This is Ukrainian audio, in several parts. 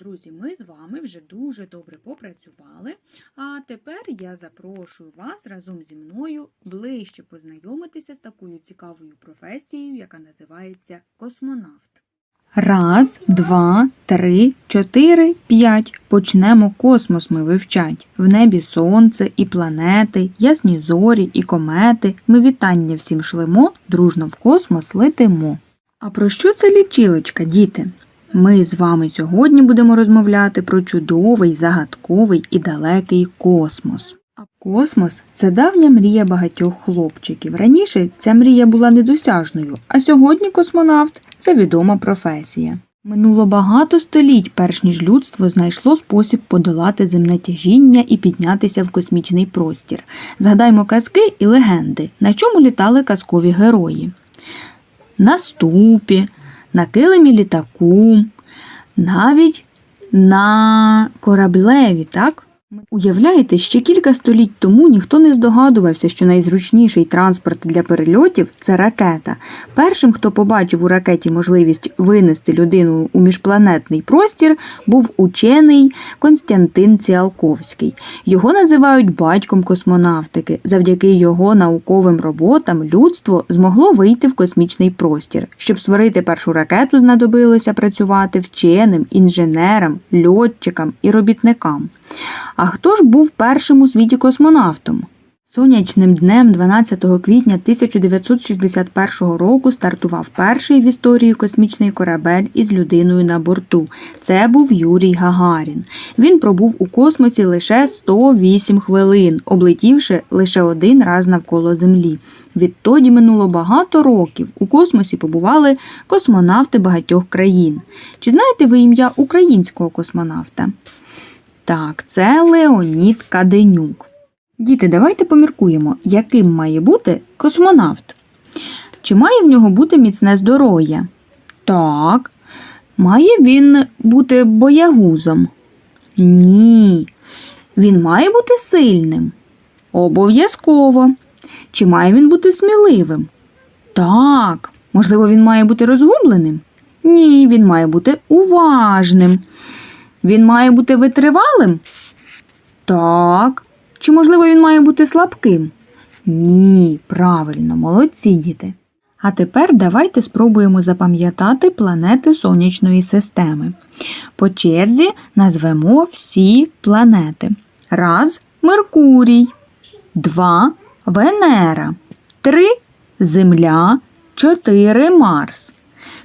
Друзі, ми з вами вже дуже добре попрацювали, а тепер я запрошую вас разом зі мною ближче познайомитися з такою цікавою професією, яка називається космонавт. Раз, два, три, чотири, п'ять. Почнемо космос ми вивчать. В небі сонце і планети, ясні зорі і комети. Ми вітання всім шлемо, дружно в космос летимо. А про що це лічилочка, діти? Ми з вами сьогодні будемо розмовляти про чудовий, загадковий і далекий космос. А космос це давня мрія багатьох хлопчиків. Раніше ця мрія була недосяжною, а сьогодні космонавт це відома професія. Минуло багато століть, перш ніж людство знайшло спосіб подолати земне тяжіння і піднятися в космічний простір. Згадаймо казки і легенди, на чому літали казкові герої. На ступі, на килимі літаку, навіть на кораблеві, так? Уявляєте, ще кілька століть тому ніхто не здогадувався, що найзручніший транспорт для перельотів це ракета. Першим, хто побачив у ракеті можливість винести людину у міжпланетний простір, був учений Константин Ціалковський. Його називають батьком космонавтики. Завдяки його науковим роботам людство змогло вийти в космічний простір. Щоб створити першу ракету, знадобилося працювати вченим, інженерам, льотчикам і робітникам. А хто ж був першим у світі космонавтом? Сонячним днем 12 квітня 1961 року стартував перший в історії космічний корабель із людиною на борту. Це був Юрій Гагарін. Він пробув у космосі лише 108 хвилин, облетівши лише один раз навколо Землі. Відтоді минуло багато років. У космосі побували космонавти багатьох країн. Чи знаєте ви ім'я українського космонавта? Так, це Леонід Каденюк. Діти, давайте поміркуємо, яким має бути космонавт. Чи має в нього бути міцне здоров'я? Так. Має він бути боягузом? Ні. Він має бути сильним? Обов'язково. Чи має він бути сміливим? Так. Можливо, він має бути розгубленим? Ні, він має бути уважним. Він має бути витривалим? Так. Чи, можливо, він має бути слабким? Ні, правильно, молодці діти. А тепер давайте спробуємо запам'ятати планети сонячної системи. По черзі назвемо всі планети. Раз Меркурій, два Венера, три Земля, чотири Марс,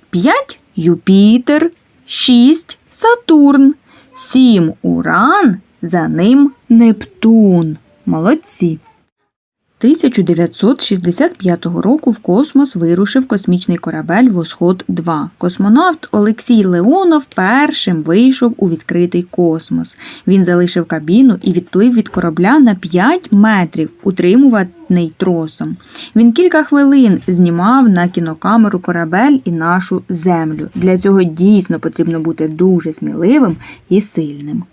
п'ять Юпітер, шість Сатурн, сім Уран, за ним Нептун. Молодці. 1965 року в космос вирушив космічний корабель Восход-2. Космонавт Олексій Леонов першим вийшов у відкритий космос. Він залишив кабіну і відплив від корабля на 5 метрів, утримуваний тросом. Він кілька хвилин знімав на кінокамеру корабель і нашу землю. Для цього дійсно потрібно бути дуже сміливим і сильним.